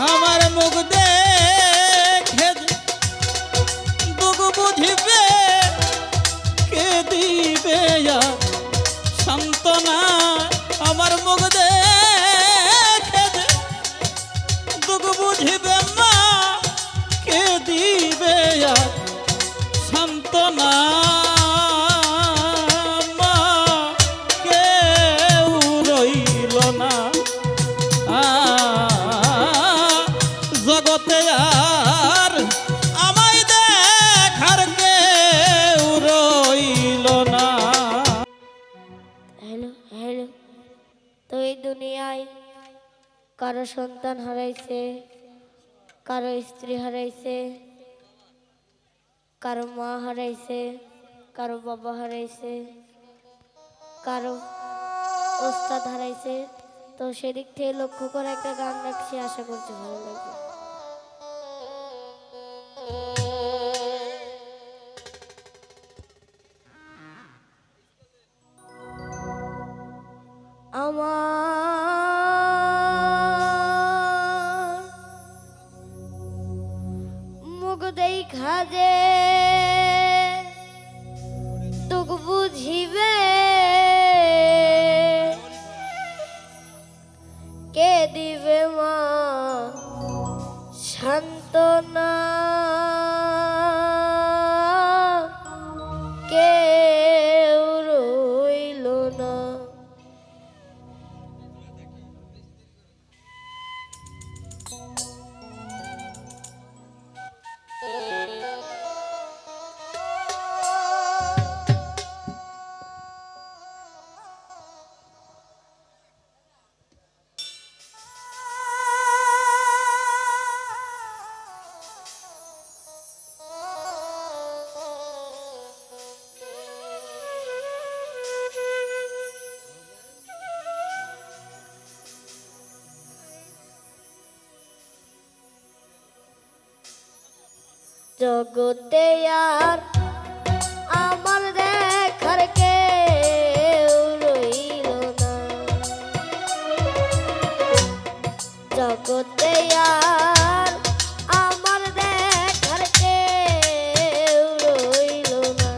আমার মুখ দেখে দুঃখ বুঝিবে, কে দিবে আর আমার মুখ দেখে দুঃখ বুঝিবে মা, কে দিবে আর দুনিয়ায় কারও সন্তান হারাইছে, কারও স্ত্রী হারাইছে, কারও মা হারাইছে, কারও বাবা হারাইছে, কারও ওস্তাদ হারাইছে। তো সেদিক থেকে লক্ষ্য করে একটা গান রাখছি, আশা করছি ভালো লাগবে। জগতে আর আমার দেখার কেউ রইল না। জগতে আর আমার দেখার কেউ রইল না।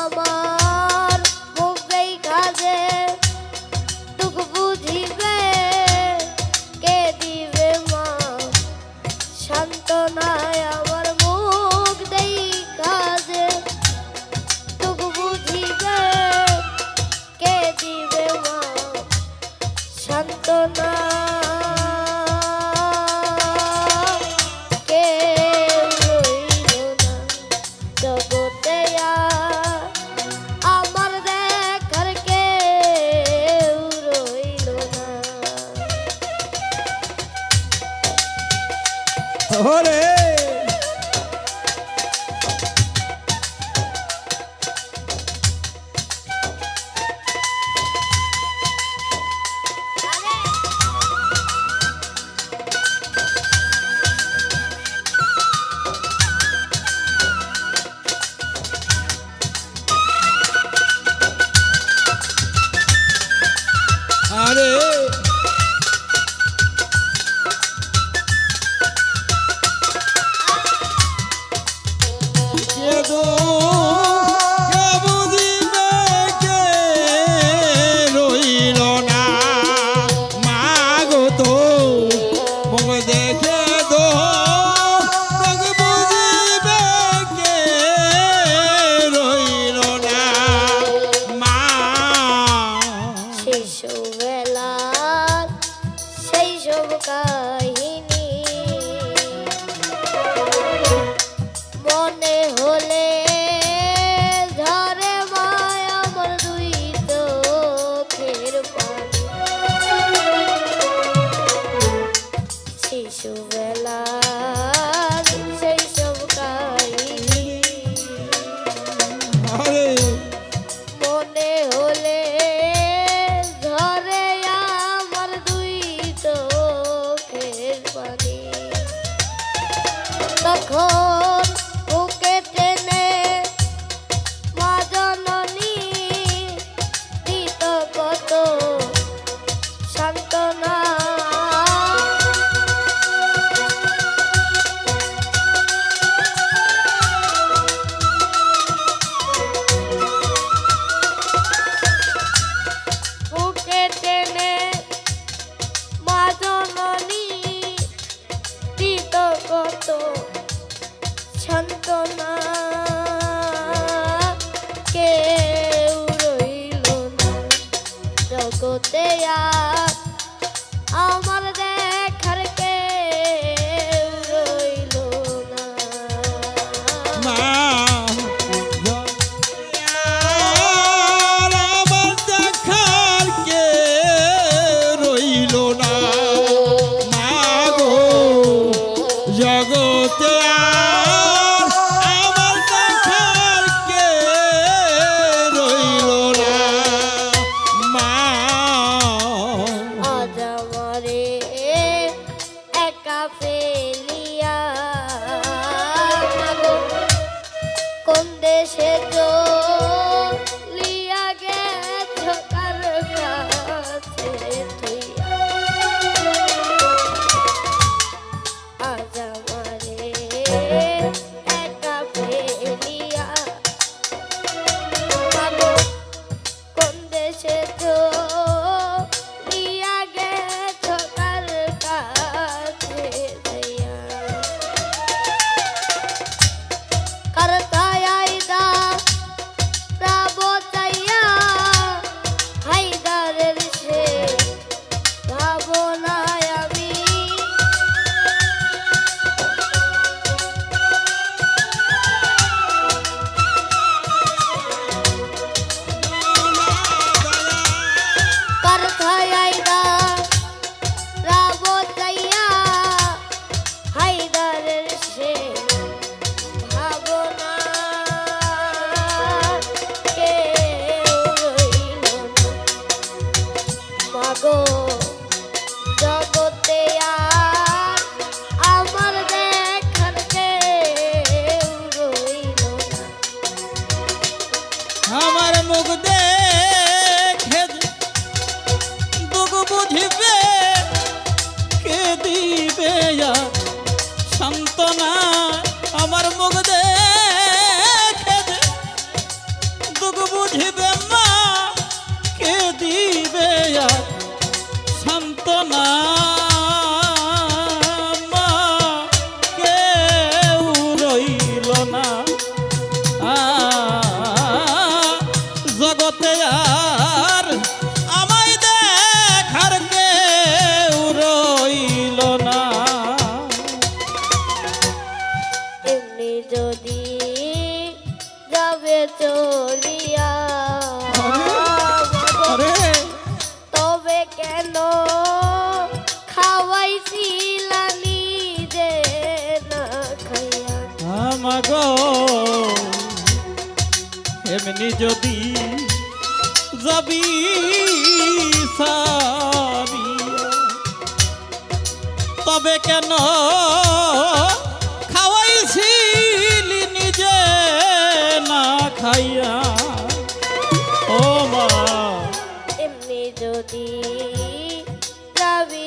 আমার মুখেই কাজে টুক বুঝিবে, কে দিবে মা? শান্তনায় আমার বেলার সেই সব কাহিনী হতে আর Yeah. mogu de চলিয়া। তবে কেন খাওয়াইছিলা নিজে না খাইয়া? মাগো এমনি যদি যাবি তবে কেন যদি রবি